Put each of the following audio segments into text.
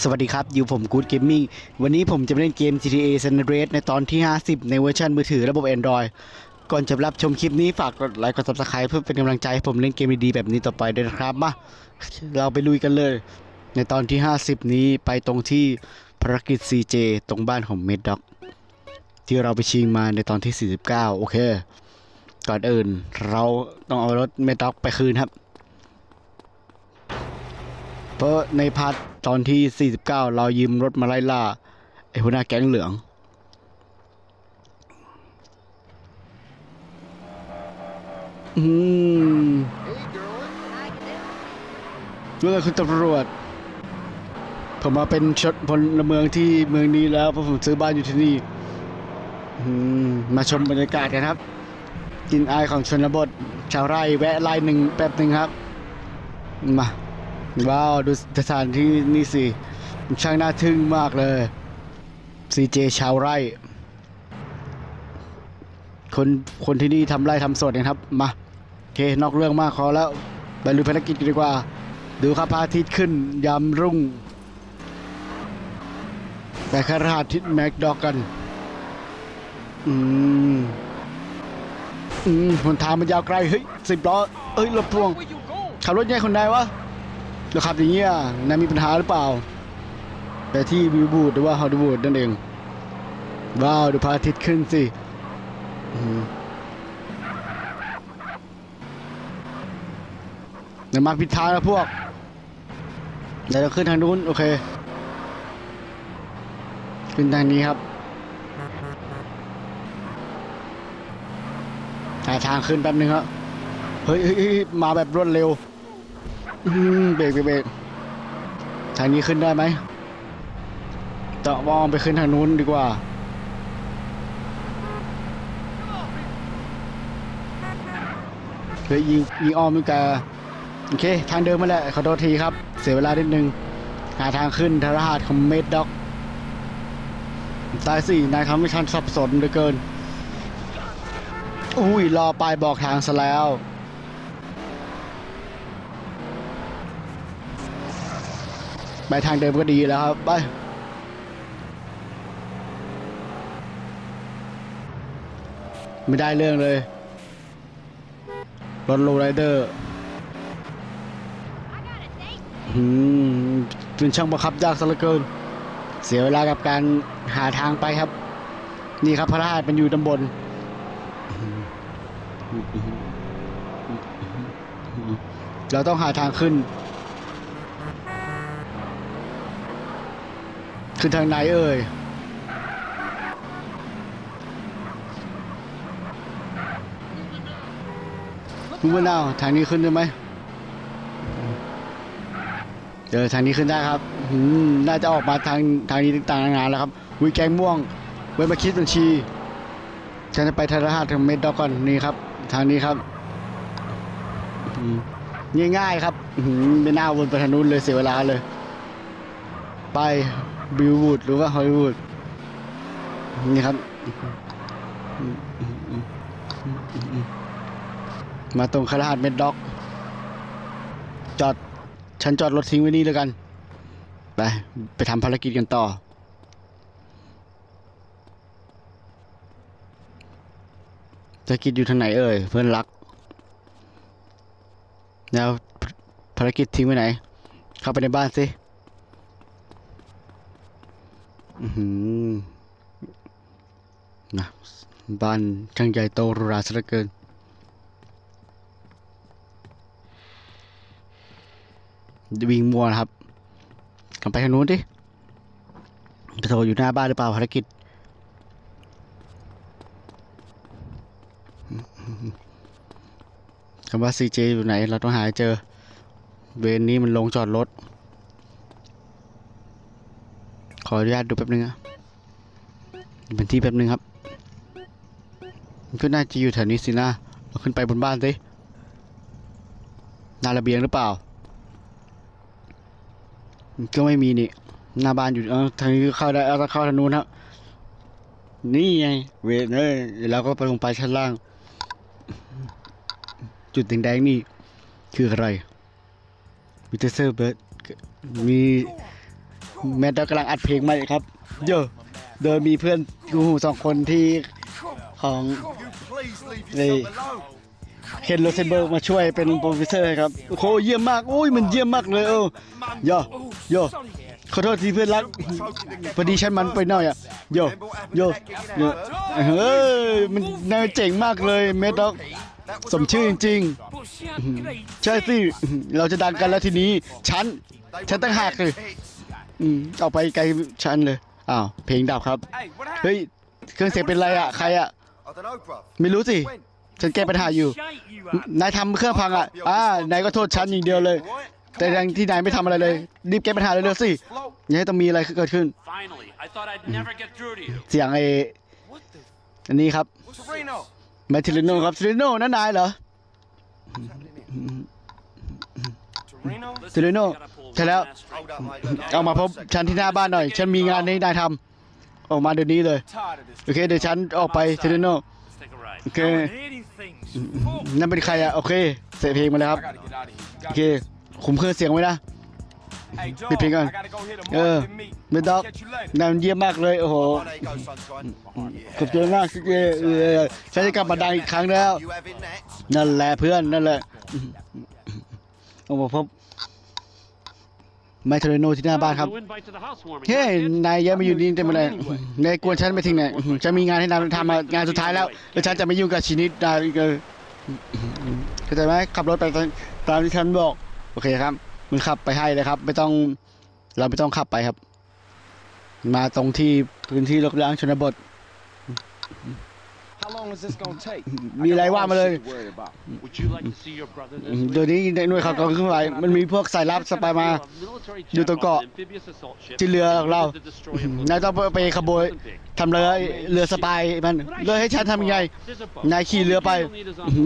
สวัสดีครับ อยู่ผมกูดเกมมิ่งวันนี้ผมจะมาเล่นเกม GTA San Andreas ในตอนที่ 50 ในเวอร์ชันมือถือระบบ Android ก่อนจะรับชมคลิปนี้ฝากกดไลค์กด Subscribe เพื่อเป็นกำลังใจให้ผมเล่นเกมดีๆแบบนี้ต่อไปด้วยนะครับ มา เราไปลุยกันเลย ในตอนที่ 50 นี้ไปตรงที่ภารกิจ CJ ตรงบ้านของเมดด็อกที่เราไปชิงมาในตอนที่ 49 โอเค ก่อนอื่น เราต้องเอารถเมดด็อกไปคืนครับ ราะในพาร์ทตอนที่ 49 เรายืมรถมาไล่ล่าไอ้หัวหน้าแก๊งเหลือง อืมเมื่อคุณตำรวจ ผมมาเป็นชดพลเมืองที่เมืองนี้แล้วเพราะผมซื้อบ้านอยู่ที่นี่มมาชมบรรยากาศกันครับกินอายของชนบท ชาวไร่แวะไล่หนึ่งแป๊บหนึ่งครับ มา ว้าว ดูสถานที่นี่สิ ช่างน่าทึ่งมากเลย CJ ชาวไร่ คนคนที่นี่ทำไร่ทำสวนนะครับ มาโอเคนอกเรื่องมากพอแล้วไปลุยภารกิจกันดีกว่า ดูครับพระอาทิตย์ขึ้น ยามรุ่งไปคาราทิตแม็กดอกกัน อืม อืมหนทางมันยาวไกล เฮ้ยสิบล้อเอ้ยรถพ่วง ขับรถแย่คนใดวะ แล้วขับอย่างเงี้ยนายมีปัญหาหรือเปล่าไปที่วิวบูดหรือว่าฮอลลีวูดนั่นเอง ว้าว ดูพระอาทิตย์ขึ้นสิเดี๋ยวมาผิดทางแล้วพวก เดี๋ยวเราขึ้นทางนู้น โอเค ขึ้นทางนี้ครับหาทางขึ้นแป๊บนึงครับ เฮ้ยเฮ้ยเฮ้ยมาแบบรวดเร็ว อืมเบรกเบรกเบรกทางนี้ขึ้นได้ไหมจะมองไปขึ้นทางนู้นดีกว่า เฮ้ยยิงยิงอ้อมดีกาโอเค ทางเดิมมาแหละ ขอโทษทีครับ เสียเวลานิดนึง หาทางขึ้นทารหัสของเมดด็อกตายสี่นายทำให้ฉันสับสนเหลือเกิน อุ้ยรอปลายบอกทางซะแล้ว ไปทางเดิมก็ดีแล้วครับไปไม่ได้เรื่องเลย รถโรไรเดอร์อืมเป็นช่างบังคับยากซะเหลือเกิน เสียเวลากับการหาทางไปครับ นี่ครับพระราชเป็นอยู่ตำบลเราต้องหาทางขึ้น ขึ้นทางไหนเอ่ยคุณมะนาวทางนี้ขึ้นได้ไหมเจอทางนี้ขึ้นได้ครับหืมน่าจะออกมาทางทางนี้ต่างๆนานแล้วครับวิแกงม่วงไว้มาคิดบัญชีฉันจะไปธนาคารทางเมดดอกก่อนนี่ครับ ทางนี้ครับง่ายๆครับหือไม่น่าวนไปทางนู้นเลยเสียเวลาเลย ไป บิลวูดหรือว่าฮอลลีวูดนี่ครับ มาตรงคาราดเมดด็อก จอด ฉันจอดรถทิ้งไว้นี่แล้วกัน ไป ไปทำภารกิจกันต่อ ภารกิจอยู่ทางไหนเอ่ย เพื่อนรัก แล้วภารกิจทิ้งไว้ไหน เข้าไปในบ้านสิ อือหือ นะบ้านช่างใหญ่โตหรูหราซะเหลือเกิน วิ่งมัวนะครับกลับไปทางนู้นดิไปโทรอยู่หน้าบ้านหรือเปล่าภารกิจคำว่า CJ อยู่ไหน เราต้องหาเจอ เวนนี้มันลงจอดรถ ข ออนุญาตดูแป๊บนึงอะเป็นที่แป๊บนึงครับ มันก็น่าจะอยู่แถวนี้สินะเราขึ้นไปบนบ้านสิหน้าระเบียงหรือเปล่าก็ไม่มีนี่ หน้าบ้านอยู่เออทางนี้เข้าได้เอาเข้าทางนู้นครับ นี่ไง เวนเอ้ยเดี๋ยวเราก็ไปลงไปชั้นล่าง จุดแดงๆนี่ คืออะไรมีเทเซอร์เบิร์ดมี แมทกำลังอัดเพลงใหม่ครับโยโดยมีเพื่อนกูหูสองคนที่ของ Please leave Hey. yourself alone. เคนโรเซนเบิร์กมาช่วยเป็นโปรดิวเซอร์ให้ครับโอ้โหเยี่ยมมากโอ้ยมันเยี่ยมมากเลยเออโยโยขอโทษทีเพื่อนรักพอดีฉันมันไปหน่อยอะโยโยโยเฮ้ยมันนายเจ๋งมากเลยเมดด็อกสมชื่อจริงๆใช่สิเราจะดังกันแล้วทีนี้ ฉัน ฉันตั้งหากเลย อืมเอาไปไกลฉันเลย อ้าว เพลงดับครับ เฮ้ย เครื่องเสียงเป็นไรอะ ใครอะ I don't know, bruv. ไม่รู้สิ When? ฉันแก้ปัญหาอยู่ นายทำเครื่องพังอะ อ่า นายก็โทษฉันอย่างเดียวเลย Right? แต่ยังที่นายไม่ทำอะไรเลย รีบแก้ปัญหาเลยเร็วสิ Float. อย่าให้ต้องมีอะไรเกิดขึ้น Finally, I thought I'd never get through to you. เสียงไอ้อันนี้ครับ Torino. แมทเทลิโนครับเทลิโนนั่นนายเหรอ Torino. Listen, Torino, we ใช่แล้ว เอามาพบฉันที่หน้าบ้านหน่อย ฉันมีงานให้นายทำออกมาเดี๋ยวนี้เลย โอเค เดี๋ยวฉันออกไปเทเลโนโอเค นั่นเป็นใครอะโอเค เสียเพลงมาแล้วครับ โอเค คุมเครื่องเสียงไว้นะปิดเพลงก่อนเออมิดด็อกนั่นเยี่ยมมากเลย โอ้โหขอบคุณมากเออฉันจะกลับมาดังอีกครั้งแล้ว นั่นแหละเพื่อน นั่นแหละ โอ้มาพบ ไมเทรโนที่หน้าบ้านครับ No invite to the housewarming, เฮ้ย huh, kid? นายยังไม่อยู่นี่เต็มเลยนายกวนฉันไปทิ้งไหนฉันมีงานให้นายทำอะงานสุดท้ายแล้วแล้วฉันจะไม่ยุ่งกับชีนิดนายอีกเลยเข้าใจไหมขับรถไปตามตามที่ฉันบอก โอเคครับ มึงขับไปให้เลยครับ ไม่ต้อง เราไม่ต้องขับไปครับ มาตรงที่พื้นที่รกร้างชนบท How long is this gonna take? มีอะไรว่ามาเลย Shit to worry about. Would you like to see your brother อื this ม week? เดี๋ยวนี้ในหน่วยข่าวกรองขึ้นไปมันมีพวกสายลับสปายมา อยู่ตรงเกาะที่เรือของเรานายต้องไปขโมยทำเรือเรือสปายมันเรือให้ฉันทำยังไงนายขี่เรือไป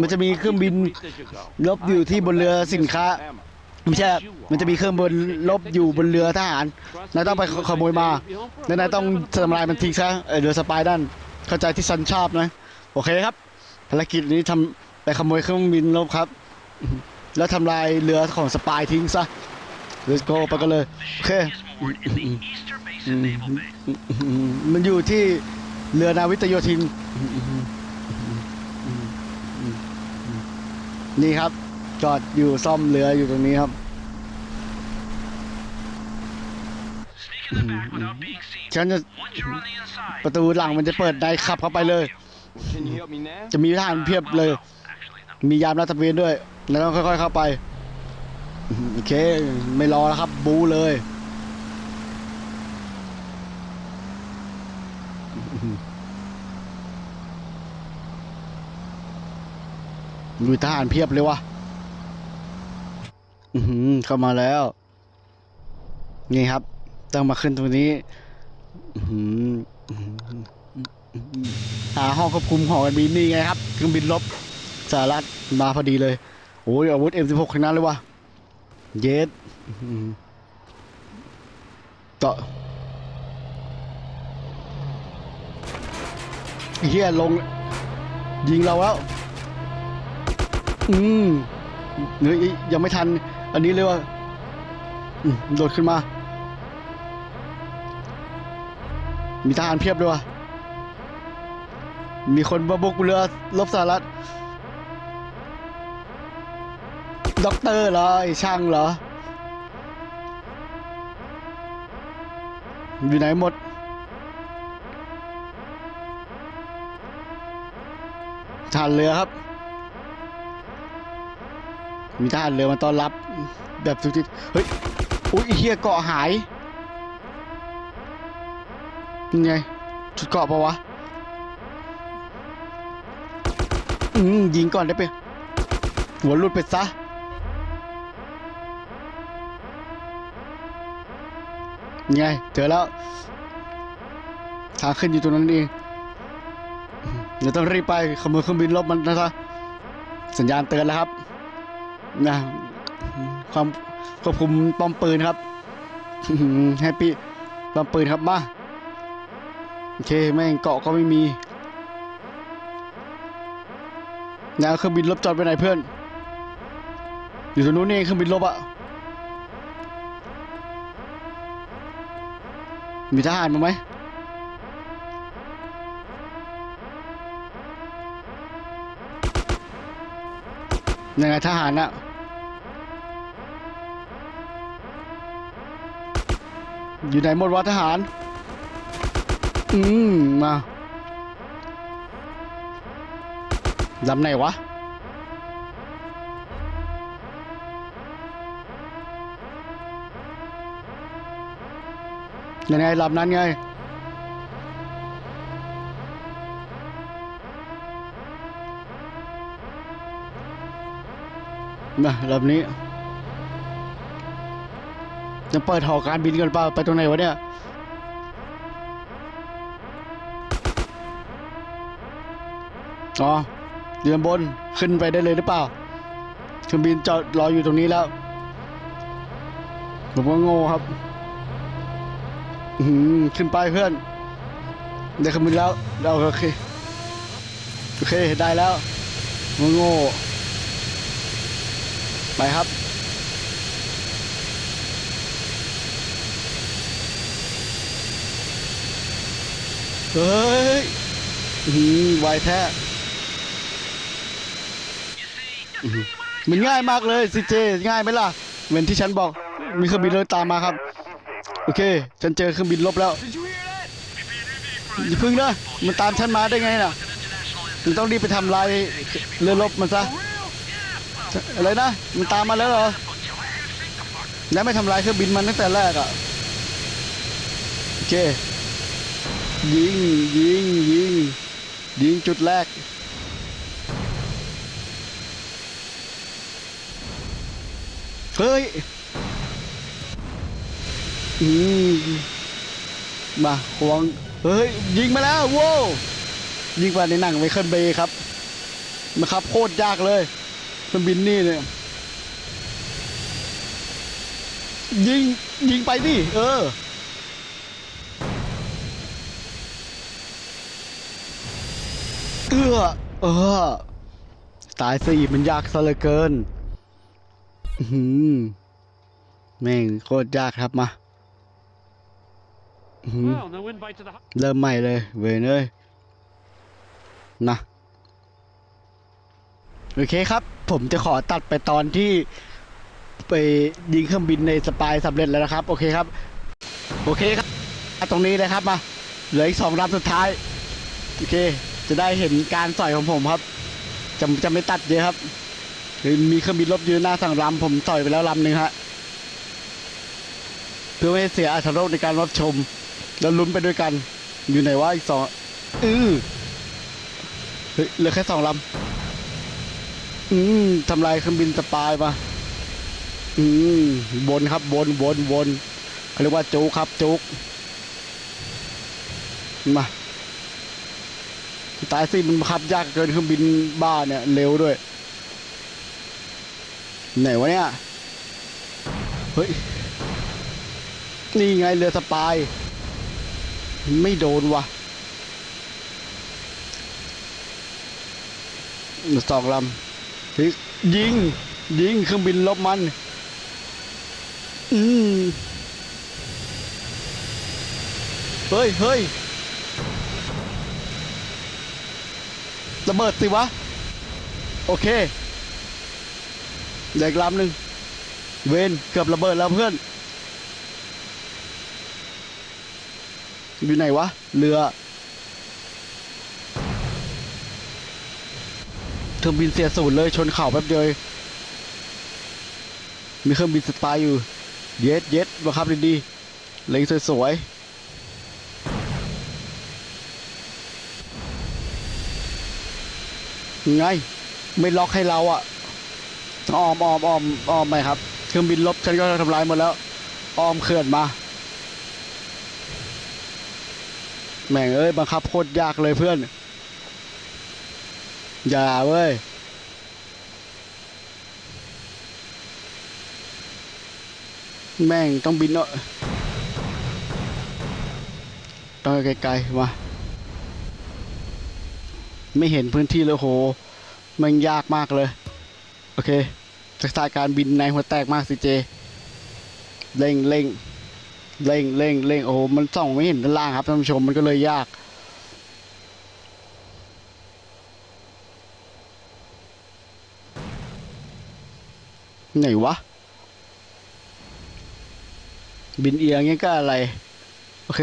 มันจะมีเครื่องบินลบอยู่ที่บนเรือสินค้า Ammo. ไม่ใช่มันจะมีเครื่องบนลบอยู่บนเรือทหารนายต้องไปขโมยมาแล้วนายต้องทำลายมันทิ้งซะเออเรือสปายด้านเข้าใจที่ฉันชอบนะ โอเคครับภารกิจนี้ทำไปขโมยเครื่องบินลบครับ แล้วทำลายเรือของสปายทิ้งซะ let's go ไปกันเลยโอเคอืมอืมมันอยู่ที่เรือนาวิกโยธิน นี่ครับ จอดอยู่ซ่อมเรืออยู่ตรงนี้ครับฉันจะประตูหลังมันจะเปิดได้ขับเข้าไปเลย จะมีทหารเพียบเลย มียามรัฐเวนด้วย แล้วต้องค่อย ๆ เข้าไป โอเค ไม่รอแล้วครับ บูเลยมีทหารเพียบเลยวะอือหือเข้ามาแล้ว นี่ครับ ต้องมาขึ้นตรงนี้ อื้อหืออื้อหืออื้อหือ หาห้องควบคุมหอการบินนี่ไงครับเครื่องบินลบสหรัฐมาพอดีเลยโอ้ยอาวุธ M16 ทั้งนั้นเลยวะเยสอื้อหือเจาะไอ้เฮียลง ยิงเราแล้ว อืมเนื้อยังไม่ทัน อันนี้เลยว่าโดดขึ้นมา มีทหารเพียบด้วยวะ มีคนมาบุกเรือลบสหรัฐด็อกเตอร์เหรอไอช่างเหรอ อยู่ไหนหมด ทหารเรือครับ มีทหารเรือมาต้อนรับ แบบทุกทิศเฮ้ย อุ้ยเฮียเกาะหายยังไง ชุดเกาะปะวะ อืมยิงก่อนได้ไป หัวหลุดไปซะยังไง เจอแล้ว ทางขึ้นอยู่ตรงนั้นเองเดี๋ยวต้องรีบไปขโมยเครื่องบินลบมันนะซะสัญญาณเตือนแล้วครับนะความควบคุมป้อมปืนครับแฮปปี้ป้อมปืนครับมาโอเคแม่งเกาะก็ไม่มี นะเครื่องบินลบจอดไปไหนเพื่อน อยู่ตรงนู้นเองเครื่องบินลบอะมีทหารมาไหมยังไงทหารน่ะอยู่ไหนหมดวะทหาร อืม มา ลำไหนวะ ยังไงลำนั้นไง มาลำนี้จะเปิดหอการบินกันเปล่าไปตรงไหนวะเนี่ยอ๋อ เรือบนขึ้นไปได้เลยหรือเปล่าเครื่องบินจอดรออยู่ตรงนี้แล้วผมก็โง่ครับอืมขึ้นไปเพื่อนได้เครื่องบินแล้วเราโอเคโอเคได้แล้วผมโง่ไปครับเฮ้ยอื้อหือไวแท้ อื้อหือมันง่ายมากเลยซีเจง่ายไหมล่ะเหมือนที่ฉันบอกมีเครื่องบินเลยตามมาครับ โอเค ฉันเจอเครื่องบินลบแล้วอย่าพึ่งนะมันตามฉันมาได้ไงน่ะมันต้องรีบไปทำลายเรือรบมันซะอะไรนะมันตามมาแล้วเหรอแล้วไม่ทำลายเครื่องบินมันตั้งแต่แรกอะโอเคยิงยิงยิงยิงจุดแรก เฮ้ย อืมมาควงเฮ้ย ยิงมาแล้วโว้วยิงกว่าในหนังไมเคิลเบย์ครับมาครับ โคตรยากเลยเครื่องบินนี่เนี่ยยิง ยิงไปดิเออ เอื้อเออ ตายสิมันยากซะเหลือเกินอื้อ หือแม่งโคตรยากครับมาอื้อหือ Well, no invite to the. hu- เริ่มใหม่เลย เวนเอ้ยนะโอเคครับ ผมจะขอตัดไปตอนที่ไปยิงเครื่องบินในสปายสำเร็จแล้วนะครับ โอเคครับ โอเคครับมาตรงนี้เลยครับมา เหลืออีกสองลำสุดท้าย โอเค จะได้เห็นการสอยของผมครับ จะจะไม่ตัดเยอะครับคือ มีเครื่องบินลบยืนหน้าสั่งลำผมสอยไปแล้วลำหนึ่งฮะเพื่อไม่ให้เสียอรรถรสในการรับชม แล้วลุ้นไปด้วยกัน อยู่ไหนวะอีกสองอือเฮ้ยเหลือแค่สองลำอืมทำลายเครื่องบินสปายมาอืมบนครับบนบนบนเขาเรียกว่าจุกครับจุกมาตายสิมันขับยากเกินเครื่องบินบ้าเนี่ยเร็วด้วย ไหนวะเนี่ย เฮ้ย นี่ไงเรือสปาย ไม่โดนวะสองลำยยิง ยิงเครื่องบินลบมัน อืมเฮ้ยเฮ้ยระเบิดสิวะ โอเค เด็กลำหนึ่งเวนเกือบระเบิดแล้วเพื่อน อยู่ไหนวะ เรือเครื่องบินเสียศูนเลยชนเข่าแป๊บเดียวมีเครื่องบินสปายอยู่ เย็ดเย็ดบังคับดีๆเล็งสวยๆไง ไม่ล็อกให้เราอะ อ้อมอ้อมอ้อมอ้อมไปครับเครื่องบินลบฉันก็ทำลายหมดแล้ว อ้อมเขื่อนมา แม่งเอ้ยบังคับโคตรยากเลยเพื่อน อย่าเว้ยแม่งต้องบินเนาะต้องไกลๆมา ไม่เห็นพื้นที่เลยโหแมันยากมากเลย โอเค ทักษะการบินในหัวแตกมากสิเจ เร่งเร่งเร่งเร่งเร่งโอ้โหมันส่องไม่เห็นด้านล่างครับท่านผู้ชมมันก็เลยยากไหนวะ บินเอียงเงี้ยก็อะไร โอเค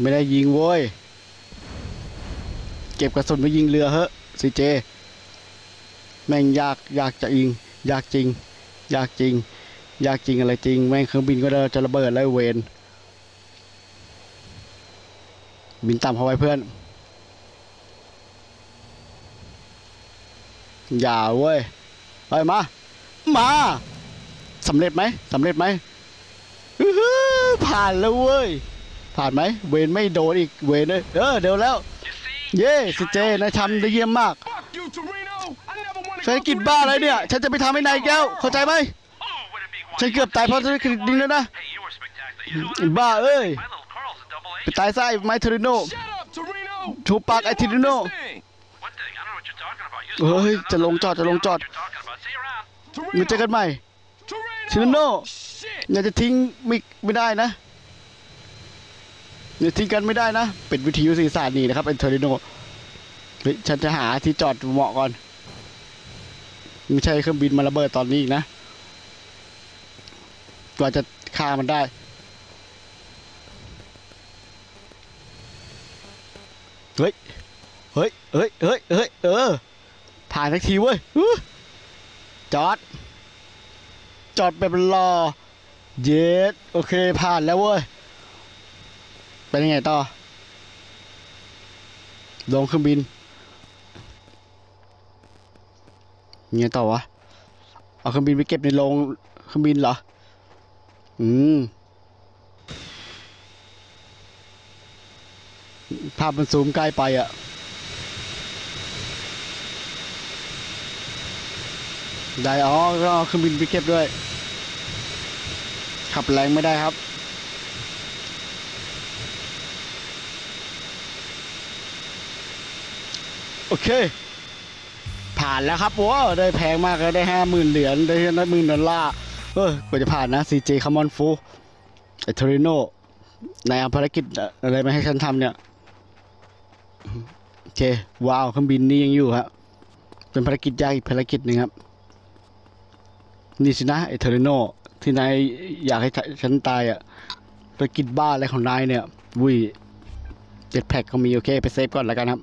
ไม่ได้ยิงโว้ย เก็บกระสุนไปยิงเรือเฮ้ซีเจ แม่งยากยากจะยิงยากจริง ยากจริง ยากจริงอะไรจริง แม่งเครื่องบินก็จะระเบิดแล้วเวนบินต่ำเข้าไว้เพื่อน อย่าเว้ยไปมา มาสำเร็จไหมสำเร็จไหมผ่านแล้วเว้ย ผ่านไหม เวนไม่โดนอีกเวนเลยเออเดี๋ยวแล้ว เย้สิเจนายทำได้เยี่ยมมาก Fuck you, Torino! I never want ภารกิจบ้าอะไรเนี่ย ฉันจะไปทำให้นายแก้ว เข้าใจไหม ฉันเกือบตายเพราะธุรกิจนี้แล้วนะบ้าเอ้ย ไปตายซะไอ้ไมเทอริโนชูปากไอ้ทิริโนเฮ้ย จะลงจอด จะลงจอดมาเจอกันใหม่ Torino! Torino! Shit! อย่าจะทิ้งไม่ไม่ได้นะอย่าทิ้งกันไม่ได้นะ เป็นวิทยุสื่อสารนี่นะครับเป็นเทอริโนเฮ้ยฉันจะหาที่จอดเหมาะก่อน ไม่ใช่เครื่องบินมาระเบิดตอนนี้อีกนะกว่าจะฆ่ามันได้ เฮ้ย เฮ้ย เฮ้ย เฮ้ย เฮ้ย เออ ผ่านสักทีเว้ยจอด จอดแบบรอ เย็ด โอเค ผ่านแล้วเว้ย เป็นยังไงต่อ ลงเครื่องบิน ยังไงต่อวะ เอาเครื่องบินไปเก็บในโรงเครื่องบินเหรอ อืม ภาพมันซูมใกล้ไปอะได้อ๋อก็เอาเครื่องบินไปเก็บด้วย ขับแรงไม่ได้ครับ โอเค ผ่านแล้วครับว้าวได้แพงมากเลยได้ห้าหมื่นเหรียญได้ได้หมื่นดอลลาร์เออกว่าจะผ่านนะซีเจคามอนฟูไอทริโนนายเอาภารกิจอะไรมาให้ฉันทำเนี่ยโอเคว้าวเครื่องบินนี่ยังอยู่ฮะเป็นภารกิจยากอีกภารกิจหนึ่งครับนี่สินะไอเทริโนที่นายอยากให้ฉันตายอะภารกิจบ้าอะไรของนายเนี่ยวุ้ยเจ็ดแพ็คก็มีโอเคไปเซฟก่อนแล้วกันครับ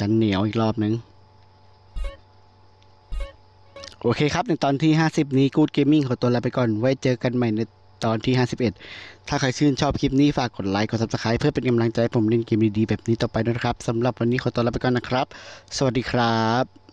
จันเหนียวอีกรอบหนึ่งโอเคครับ ในตอนที่ 50 นี้กูดเกมมิ่งขอตัวลาไปก่อน ไว้เจอกันใหม่ในตอนที่ 51 ถ้าใครชื่นชอบคลิปนี้ ฝากกดไลค์ กด subscribe เพื่อเป็นกำลังใจผมเล่นเกมดีๆ แบบนี้ต่อไปด้วยนะครับสำหรับวันนี้ขอตัวลาไปก่อนนะครับ สวัสดีครับ